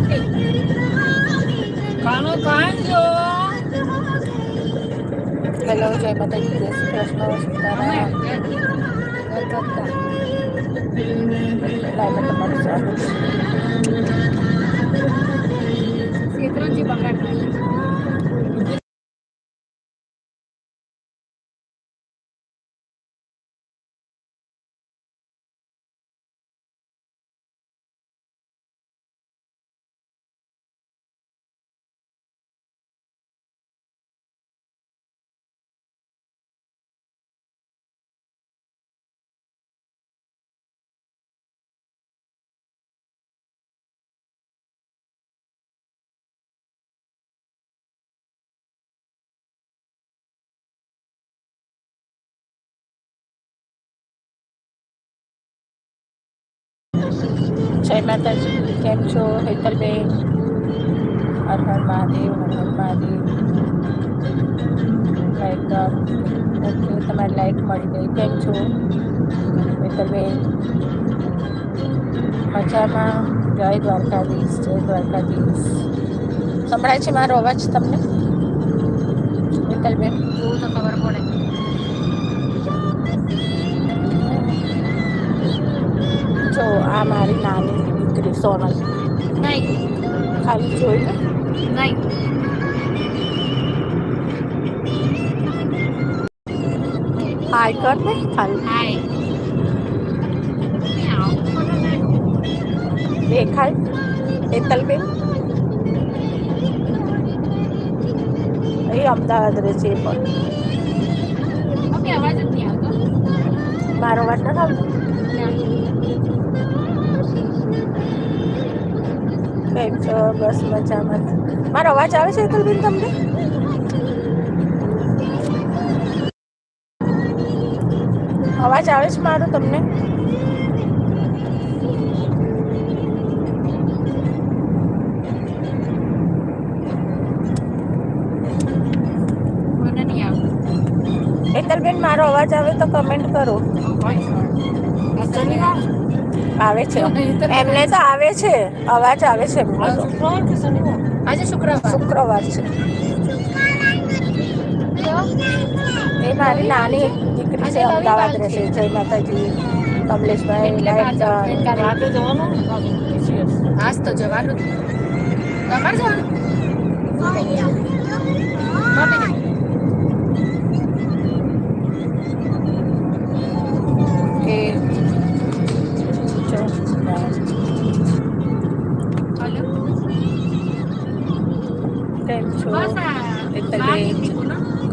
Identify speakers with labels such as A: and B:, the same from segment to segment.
A: રાખી કાનો કાન જો
B: હેલો જય માતાજી જય શ્રી કૃષ્ણ સીતારામ લાઈવમાં તમારું સ્વાગત છે
A: શેત્રુંજી બગાડ
B: જય માતાજી. કેમ છો? હેતલબેન હર હર મહાદેવ હર હર મહાદેવ. એકદમ ઓકે તમારી લાઈટ મળી ગઈ. કેમ છો? હેતલબેન. મજામાં? જય દ્વારકાધીશ જય દ્વારકાધીશ. સંભળાય છે મારો અવાજ તમને? હેતલબેન?
A: એવું તો ખબર પડે.
B: આ મારી નાની દીકરી સોનલ.
A: નહીં.
B: ખાલી જોઈ લે.
A: નહીં.
B: હાય કર ને ખાલી.
A: હાય.
B: દેખાય. એતલબેન એ અમદાવાદ રહે છે પણ. મારો વાત નથી આવતો? કેમ છો બસ મજામાં. મારો અવાજ આવે છે હેતલબેન તમને? અવાજ આવે છે મારો તમને?
A: મને
B: હેતલબેન મારો અવાજ આવે તો કમેન્ટ કરો. આવે છે. એમને તો આવે છે. અવાજ આવે છે
A: આજે શુક્રવાર
B: શુક્રવાર. છે. એ મારી નાની એક દીકરી છે અમદાવાદ રહેશે. જય માતાજી. કમલેશભાઈ
A: રાતે જવાનું? આજ તો જવાનું તમારે જવાનું?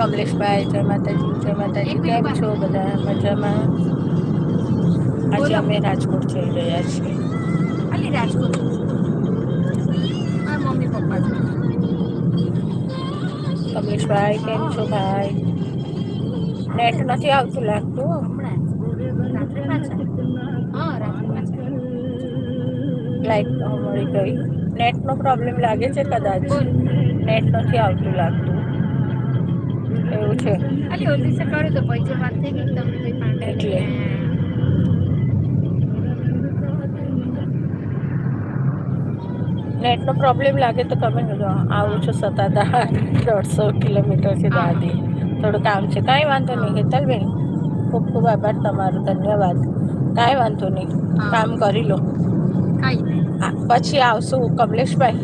B: કમલેશભાઈ જય માતાજી જય માતાજી કેમ છો બધા? મજામાં? આજે અમે રાજકોટ જઈ રહ્યા છીએ.
A: ખાલી રાજકોટ મમ્મી પપ્પા
B: કમલેશભાઈ કેમ છો ભાઈ? નેટ નથી આવતું લાગતું? લાઈટ મળી ગઈ. નેટનો પ્રોબ્લેમ લાગે છે કદાચ? નેટ નથી આવતું લાગતું.
A: કઈ છે
B: એટલે. નેટનો પ્રોબ્લેમ લાગે તો તમે આવું છું સતાધાર દોઢસો કિલોમીટરથી દાદી. થોડું કામ છે. કાંઈ વાંધો નહીં હેતલબેન ખૂબ ખૂબ આભાર તમારો. ધન્યવાદ. કાંઈ વાંધો નહીં. કામ કરી લો. પછી આવશું કમલેશભાઈ.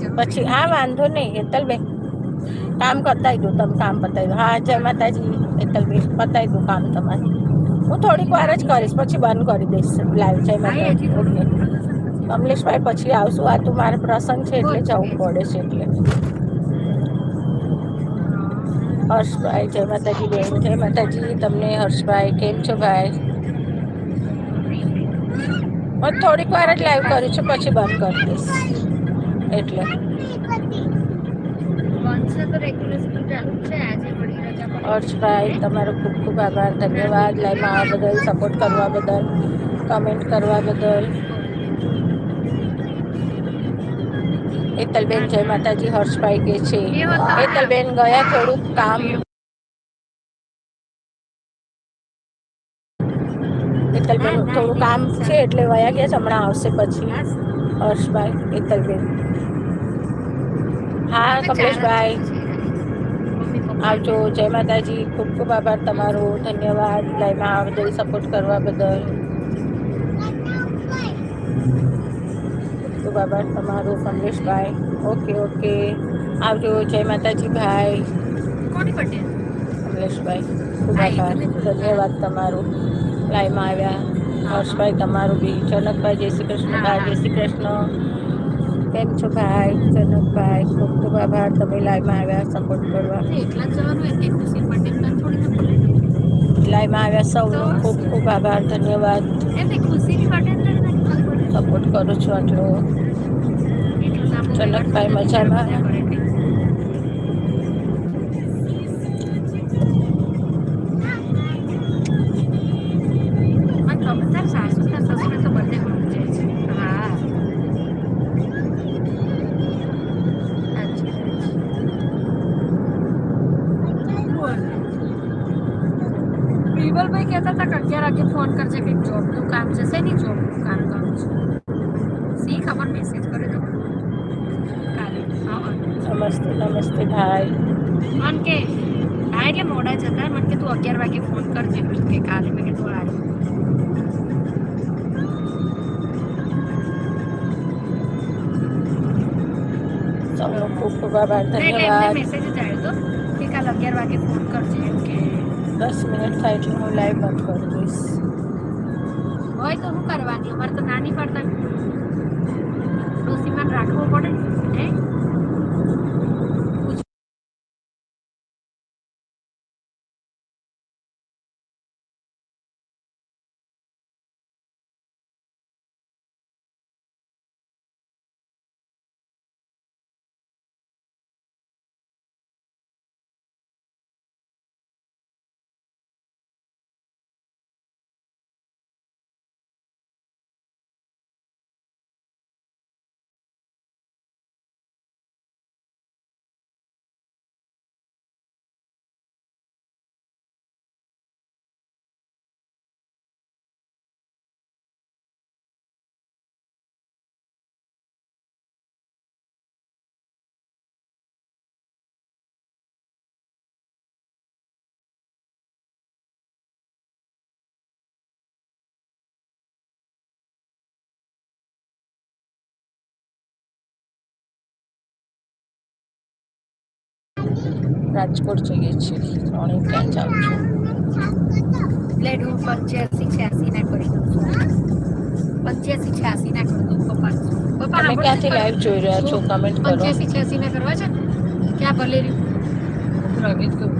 A: છે.
B: પછી હા વાંધો નહીં. હેતલબેન કામ પતાવી દઉં તમે કામ બતાવી હા જય માતાજી હેતલબેન પતાવી દઉં કામ તમારે. હું થોડીક વાર જ કરીશ પછી બંધ કરી દઈશ લાઈવ જય માતાજી. ઓકે કમલેશભાઈ પછી આવશું. આ તું મારે પ્રસંગ છે એટલે જવું પડે છે એટલે. હર્ષભાઈ જય માતાજી બેન જય માતાજી. તમને હર્ષભાઈ કેમ છો ભાઈ? હું થોડીક વાર જ લાઈવ કરું છું પછી બંધ કરી દઈશ. એટલે. હર્ષભાઈ તમારો ખૂબ ખૂબ આભાર. ધન્યવાદ. લાઈવમાં આવવા બદલ સપોર્ટ કરવા બદલ કમેન્ટ કરવા બદલ. એકલબેન જય માતાજી. હર્ષભાઈ કે છે એકલબેન ગયા થોડુંક કામ. હેતલબેન, થોડું કામ છે એટલે વયા ગયા હમણાં આવશે પછી. હર્ષભાઈ, હેતલબેન. હા કમલેશભાઈ આવજો જય માતાજી ખૂબ ખૂબ આભાર તમારો ધન્યવાદ લાઈમાં આ બદલ સપોર્ટ કરવા બદલ ખૂબ આભાર તમારો કમલેશભાઈ ઓકે ઓકે આવજો જય માતાજી ભાઈ
A: કોની પટેલ
B: કમલેશભાઈ ખૂબ આભાર ધન્યવાદ તમારો લાઈમાં આવ્યા હર્ષભાઈ તમારું બી જનકભાઈ જય શ્રી કૃષ્ણ ભાઈ જય શ્રી કૃષ્ણ કેમ છો ભાઈ? જનકભાઈ ખૂબ ખૂબ આભાર તમે લાઈવમાં આવ્યા સપોર્ટ કરવા. લાઈવમાં આવ્યા સૌનો ખૂબ ખૂબ આભાર ધન્યવાદ. સપોર્ટ કરું છું આટલો. જનકભાઈ મજામાં?
A: મજા કરે તે. મને ખબર તાર સાસુ તાર સસરા તો બધે મળું જાય છે હા સાચી વાત છે. વિમલભાઈ કહેતા હતા કે અગિયાર વાગે ફોન કરજે કંઈક જોબનું કામ છે શેની જોબનું કામ કરું છું સી ખબર મેસેજ કર્યો તો કાલે હા
B: નમસ્તે ભાઈ
A: આમ કે હા એટલે મોડા જતા મને કે તું અગિયાર વાગે ફોન કરજે. કે કાલે મેં કીધું આજે
B: ચાલો ખૂબ ખૂબ આભાર ધન્યવાદ.
A: મેસેજ જ આવ્યો હતો કે કાલે અગિયાર વાગે ફોન કરજે એમ કે.
B: દસ મિનિટ થાય એટલે હું લાઈવ બંધ કરી દઈશ.
A: હોય તો શું કરવાની અમારે તો નાની પડતા. ડોસીમાં રાખવો પડે હે?
B: રાજકોટ જઈએ છીએ. ત્રણે ત્યાં જાઉં છું.
A: એટલે હું પંચ્યાસી છ્યાસી ના કરી દઉં છું. પંચ્યાસી છ્યાસી ના કરી દઉં પપ્પા પપ્પા
B: તમે ક્યાંથી લાઈવ જોઈ રહ્યા છો? કમેન્ટ કરો.
A: પંચ્યાસી છ્યાસી ના કરવા છે ક્યાં ભલે રહ્યું? હે માથું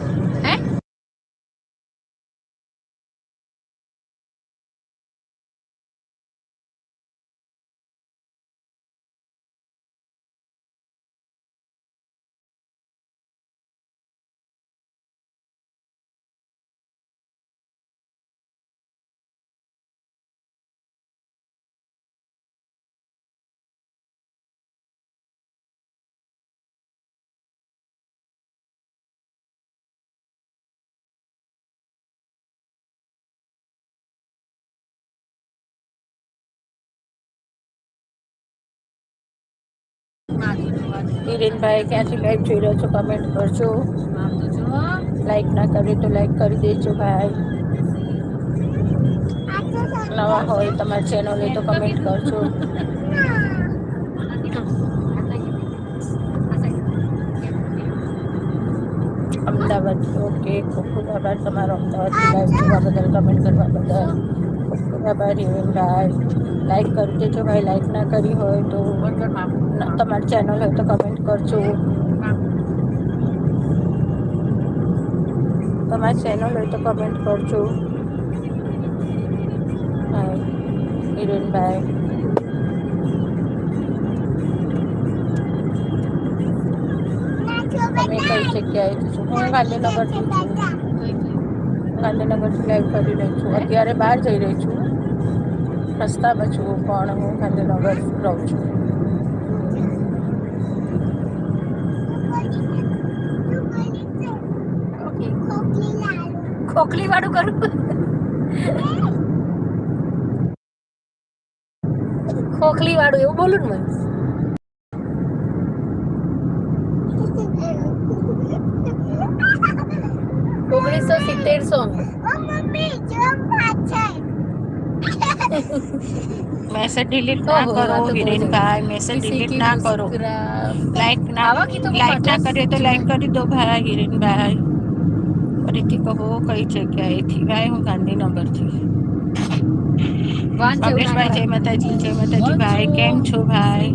A: જોવાનું.
B: ક્યાંથી લાઈવ જોઈ રહ્યો છો? કમેન્ટ કરજો. લાઈક ના કરી તો લાઈક કરી દેજો, ભાઈ. નવા હોય તમારી ચેનલ તો કમેન્ટ કરજો. અમદાવાદ, ઓકે. ખૂબ ખૂબ આભાર તમારો અમદાવાદથી લાઈવ જોવા બદલ કમેન્ટ કરવા બદલ. ખૂબ ખૂબ આભાર, હિરેનભાઈ. લાઈક કરી દેજો ભાઈ લાઈક ના કરી હોય તો તમારી ચેનલ હોય તો કમેન્ટ કરજો. તમારી ચેનલ હોય તો કમેન્ટ કરજો. ભાઈ હિરેનભાઈ. તમે કઈ જગ્યાએ છો? હું ગાંધીનગરથી છું. ગાંધીનગરથી લાઈવ કરી રહી છું. અત્યારે બહાર જઈ રહી છું. રસ્તા બચવું પણ હું ગાંધીનગર રહું છું.
A: ખોખલી વાળું કરું? ખોખલી વાળું એવું બોલું ને મેં. ઓગણીસો સિત્તેર સોંગ.
B: મેસેજ ડિલીટ ના
A: ઓહો,
B: કરો
A: આ તો બહુ
B: હિરેનભાઈ મેસેજ ડિલીટ ના કરો લાઈક ના
A: આવા કીધું
B: લાઈક ના
A: પચાસ
B: કરીએ તો લાઈક કરી દો ભાઈ હિરેનભાઈ ફરીથી કહો કઈ જગ્યાએથી ભાઈ હું ગાંધીનગરથી કમલેશભાઈ જય માતાજી જય માતાજી ભાઈ કેમ છો ભાઈ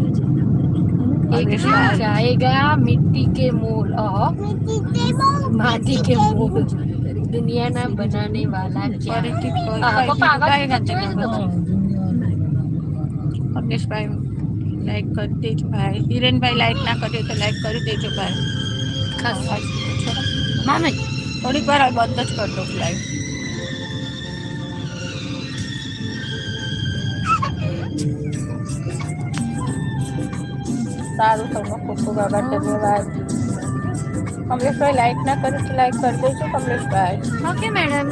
A: एक दिन
B: કમલેશભાઈ
A: जाएगा मिट्टी के मोल और माटी के मोल દુનિયાના બનાને
B: વાલા ક્યાં? લાઈક કરી દેજો ભાઈ. હિરેનભાઈ લાઈક ના કર્યો તો લાઈક કરી દેજો ભાઈ. ખાસ.
A: મામી
B: થોડીક વાર બંધ જ કરતો લાઈવ સારું તમને ખૂબ ખૂબ આભાર ધન્યવાદ. કમલેશભાઈ લાઈક ના કરો તો લાઈક કરી દેજો કમલેશભાઈ.
A: ઓકે મેડમ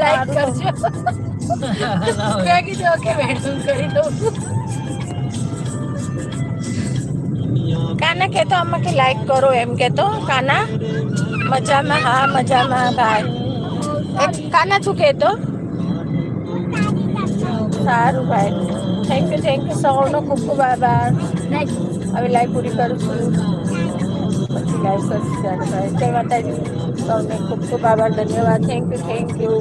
A: લાઈક કરજો. મેં કીધું ઓકે મેડમ કરી દઉં.
B: કાના કહેતો આમાં કે લાઈક કરો એમ કેતો કાના? મજામાં હા મજામાં ભાઈ કાના શું કહેતો? સારું ભાઈ થેન્ક યુ થેન્ક યુ સૌનો ખૂબ ખૂબ આભાર. હવે લાઈવ પૂરી કરું છું. પછી લાઈવ કરીશ જય માતાજી. સૌને ખૂબ ખૂબ આભાર. ધન્યવાદ. Thank you thank you